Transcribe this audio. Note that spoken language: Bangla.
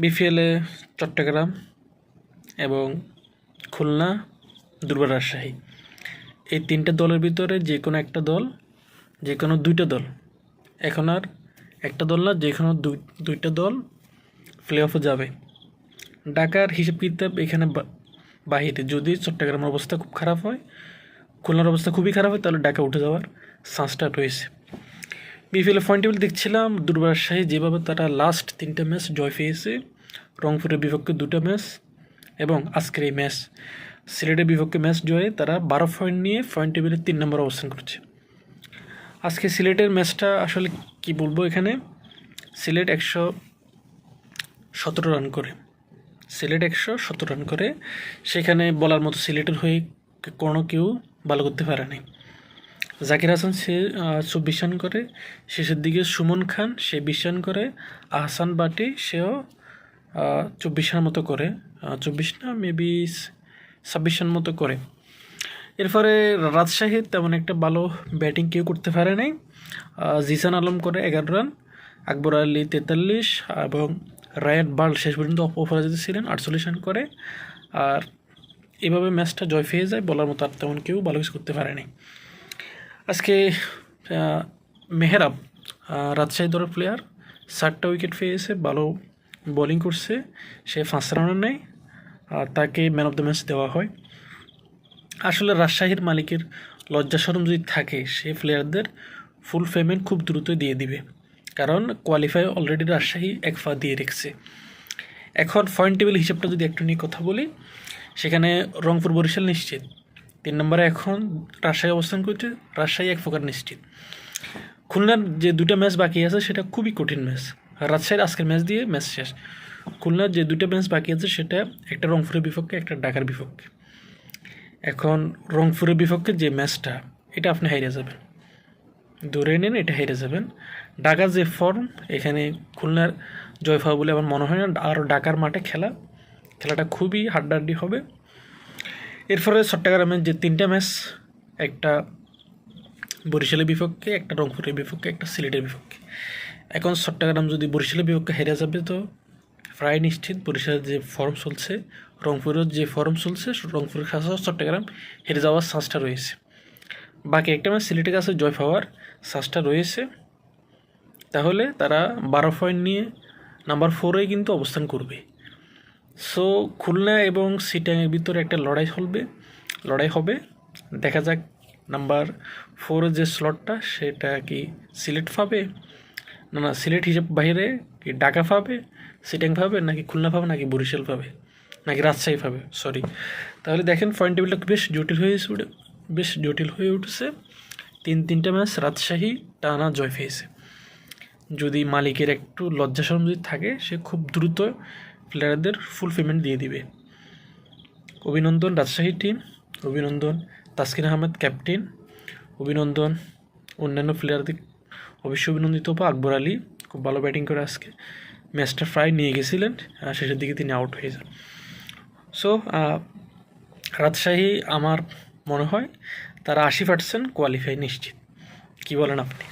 বিপিএলে চট্টগ্রাম এবং খুলনা, দুর্বার রাজশাহী। এই তিনটে দলের ভিতরে যে কোনো একটা দল যে কোনো দুইটা দল, এখন আর একটা দল না যে কোনো দুই, দুইটা দল প্লে অফে যাবে। ঢাকার হিসেব কিতাব এখানে বাহিরে। যদি চট্টগ্রামের অবস্থা খুব খারাপ হয়, খুলনার অবস্থা খুবই খারাপ হয়, তাহলে ঢাকা উঠে যাওয়ার চান্সটা রয়েছে। বিপিএল পয়েন্ট টেবিল দেখছিলাম, দুর্বার রাজশাহী যেভাবে তারা লাস্ট তিনটা ম্যাচ জয় পেয়েছে, রংপুরের বিপক্ষে দুটো ম্যাচ এবং আজকের এই ম্যাচ সিলেটের বিপক্ষে ম্যাচ জয়ে তারা বারো পয়েন্ট নিয়ে পয়েন্ট টেবিলে তিন নম্বর অবস্থান করছে। আজকে সিলেটের ম্যাচটা আসলে কি বলব এখানে? সিলেট একশো সতেরো রান করে। সিলেট একশো সতেরো রান করে। সেখানে বলার মতো সিলেটের হয়ে কোনো কেউ ভালো করতে পারে নাই জাকির হাসান সে চব্বিশ রান করে। শেষের দিকে সুমন খান, সে বিশ রান করে। আহসান বাটি, সেও চব্বিশ রান মতো করে। চব্বিশ না মেবি ছাব্বিশ মতো করে। এরপরে রাজশাহীর তেমন একটা ভালো ব্যাটিং কেউ করতে পারে নাই। জিসান আলম করে এগারো রান, আকবর আলী তেতাল্লিশ এবং রায়ান বার্ল শেষ পর্যন্ত অপ- অপরাজিত ছিলেন আটচল্লিশ রান করে। আর এভাবে ম্যাচটা জয় পেয়ে যায় বলার মতো আর তেমন কেউ ভালো কিছু করতে পারেনি আজকে মেহরাব রাজশাহী দলের প্লেয়ার চারটা উইকেট পেয়েছে, ভালো বোলিং করছে, সে পাঁচ রানের নেয়, আর তাকে ম্যান অফ দ্য ম্যাচ দেওয়া হয়। আসলে রাজশাহীর মালিকের লজ্জা শরম যদি থাকে সেই প্লেয়ারদের ফুল পেমেন্ট খুব দ্রুত দিয়ে দিবে। কারণ কোয়ালিফাই অলরেডি রাজশাহী এক ফা দিয়ে রেখেছে। এখন পয়েন্ট টেবিল হিসাবটা যদি একটু নিয়ে কথা বলি, সেখানে রংপুর বরিশাল নিশ্চিত। তিন নম্বরে এখন রাজশাহী অবস্থান করছে। রাজশাহী এক প্রকার নিশ্চিত। খুলনার যে দুটো ম্যাচ বাকি আছে, সেটা খুবই কঠিন ম্যাচ। রাজশাহীর আজকের ম্যাচ দিয়ে ম্যাচ শেষ। খুলনার যে দুটো ম্যাচ বাকি আছে, সেটা একটা রংপুরের বিপক্ষে, একটা ঢাকার বিপক্ষে। এখন রংপুরের বিপক্ষে যে ম্যাচটা, এটা আপনি হারিয়ে যাবেন। ধরে নেন, এটা হেরে যাবেন। ঢাকার যে ফর্ম, এখানে খুলনার জয় পাওয়া বলে আমার মনে হয় না। আর ঢাকার মাঠে খেলা, খেলাটা খুবই হাড্ডাহাড্ডি হবে। এরপরে চট্টগ্রামের যে তিনটা ম্যাচ, একটা বরিশালের বিপক্ষে, একটা রংপুরের বিপক্ষে, একটা সিলেটের বিপক্ষে। এখন চট্টগ্রাম যদি বরিশালের বিপক্ষে হেরে যাবে, তো প্রায় নিশ্চিত বরিশালের যে ফর্ম চলছে, রংপুরের যে ফর্ম চলছে, রংপুরের কাছে চট্টগ্রাম হেরে যাওয়ার চান্সটা রয়েছে। বাকি একটা ম্যাচ সিলেটের কাছে জয় পাওয়ার চান্সটা রয়েছে। তাহলে তারা বারো পয়েন্ট নিয়ে নাম্বার ফোরে কিন্তু অবস্থান করবে। সো খুলনা এবং সিটাংয়ের ভিতরে একটা লড়াই চলবে, লড়াই হবে। দেখা যাক নাম্বার ফোরের যে স্লটটা সেটা কি সিলেট পাবে? না না, সিলেট হিসেব বাইরে কি ঢাকা পাবে সিটাং পাবে, নাকি খুলনা পাবে, নাকি বরিশাল পাবে, নাকি রাজশাহী পাবে? সরি তাহলে দেখেন পয়েন্ট টেবিলটা বেশ জটিল হয়ে বেশ জটিল হয়ে উঠেছে। তিন, তিনটা ম্যাচ রাজশাহী টানা জয় পেয়েছে। যদি মালিকের একটু লজ্জা শরম যদি থাকে, সে খুব দ্রুত প্লেয়ারদের ফুল পেমেন্ট দিয়ে দিবে। অভিনন্দন রাজশাহী টিম অভিনন্দন তাসকিন আহমেদ ক্যাপ্টেন অভিনন্দন অন্যান্য প্লেয়ারদের অবশ্যই অভিনন্দিত বা আকবর আলী, খুব ভালো ব্যাটিং করে আজকে। ম্যাচটা প্রায় নিয়ে গেছিলেন শেষের দিকে তিনি আউট হয়ে যান। সো রাজশাহী আমার মনে হয় তারা আশি পার্সেন্ট কোয়ালিফাই নিশ্চিত। কী বলেন আপনি?